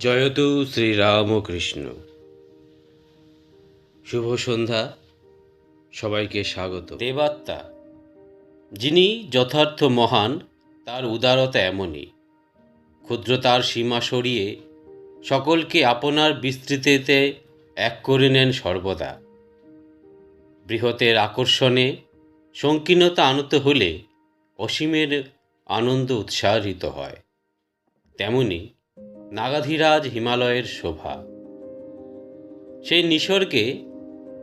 জয়তু শ্রীরামকৃষ্ণ। শুভ সন্ধ্যা। সবাইকে স্বাগত দেবাত্মা, যিনি যথার্থ মহান, তার উদারতা এমনই। ক্ষুদ্রতার সীমা সরিয়ে সকলকে আপনার বিস্তৃতিতে এক করে নেন সর্বদা। বৃহতের আকর্ষণে সংকীর্ণতা আনত হলে অসীমের আনন্দ উৎসাহিত হয়। তেমনি নাগাধিরাজ হিমালয়ের শোভা। সেই নিসর্গে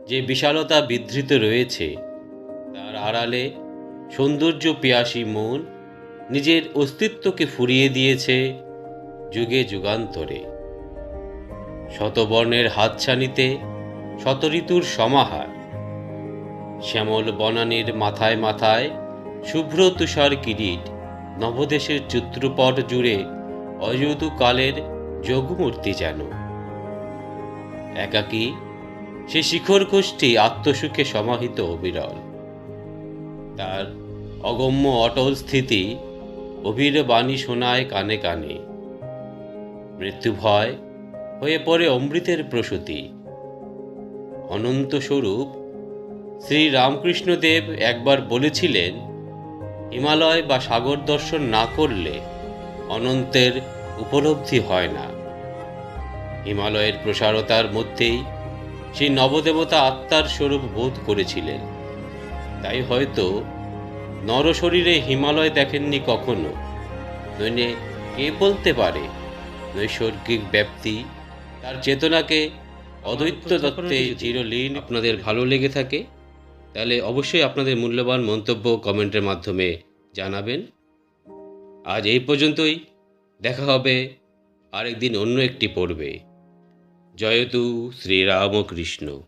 যে বিশালতা বিধৃত রয়েছে, তার আড়ালে সৌন্দর্য পিয়াসী মন নিজের অস্তিত্বকে ফুরিয়ে দিয়েছে যুগে যুগান্তরে। শতবর্ণের হাতছানিতে শতঋতুর সমাহার, শ্যামল বনানীর মাথায় মাথায় শুভ্র তুষার কিরিট নবদেশের চিত্রপট জুড়ে অযুত কালের যোগমূর্তি যেন। একাকী সে শিখর গোষ্ঠী আত্মসুখে সমাহিত অবিরল। তার অগম্য অটল স্থিতি অভির বাণী শোনায় কানে কানে। মৃত্যু ভয় হয়ে পড়ে অমৃতের প্রসূতি। অনন্ত স্বরূপ শ্রী রামকৃষ্ণদেব একবার বলেছিলেন, হিমালয় বা সাগর দর্শন না করলে অনন্তের উপলব্ধি হয় না। হিমালয়ের প্রসারতার মধ্যেই সেই নবদেবতা আত্মার স্বরূপ বোধ করেছিলেন। তাই হয়তো নরশরীরে হিমালয় দেখেননি কখনো। নইলে কে বলতে পারে নৈসর্গিক ব্যাপ্তি? তার চেতনাকে অদ্বৈত দত্তে চিরলীন আপনাদের ভালো লেগে থাকে? তাহলে অবশ্যই আপনাদের মূল্যবান মন্তব্য কমেন্টের মাধ্যমে জানাবেন। আজ এই পর্যন্তই। দেখা হবে আরেকদিন অন্য একটি পর্বে। জয়তু শ্রীরামকৃষ্ণ।